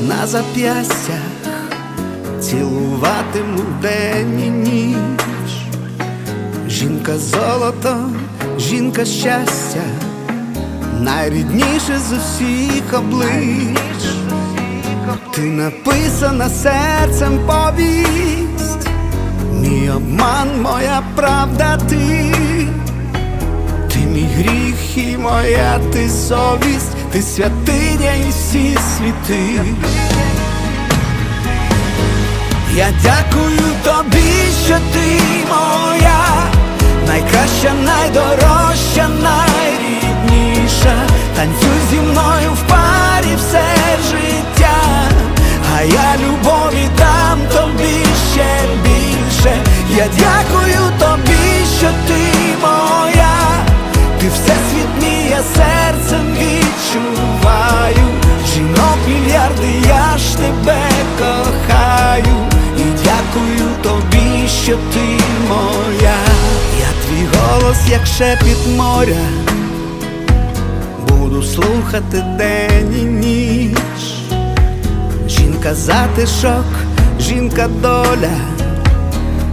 на зап'ястях, цілуватиму день і ніч. Жінка золото, жінка щастя, найрідніше з усіх облич. Ти написана серцем повість, мій обман, моя правда, ти, ти мій гріх і моя ти совість, ти святиня і всі світи. Я дякую тобі, що ти моя, найкраща, найдорожча, найрідніша. Танцюй зі мною в парі все життя, а я любові дам тобі ще більше. Я дякую тобі, що ти моя, ти все голос, як шепіт моря, буду слухати день і ніч. Жінка затишок, жінка доля,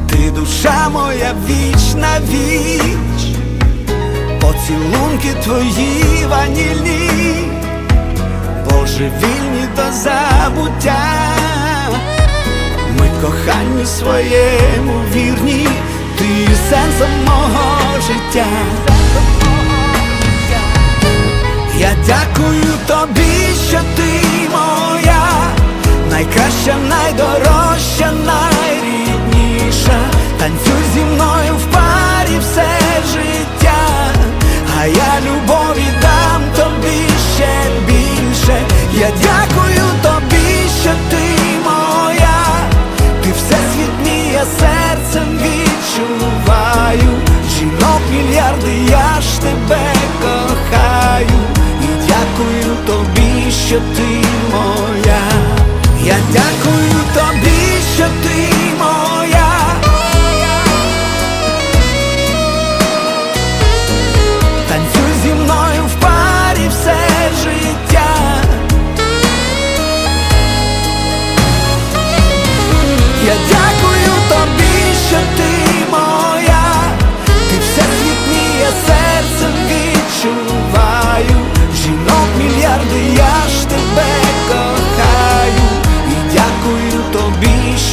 ти душа моя вічна віч, поцілунки твої ванільні. Божевільні до забуття, ми коханню своєму вірні, ти сенсом мого життя. Я дякую тобі, що ти моя, найкраща, найдорожча, найрідніша. Танцюй зі мною в парі все життя, а я любові дам тобі ще більше. Я дякую тобі, що ти моя, ти все світ мій, серцем відчуваю. Я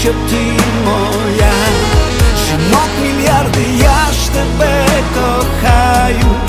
щоб ти моя, жінок мільярди, я ж тебе кохаю.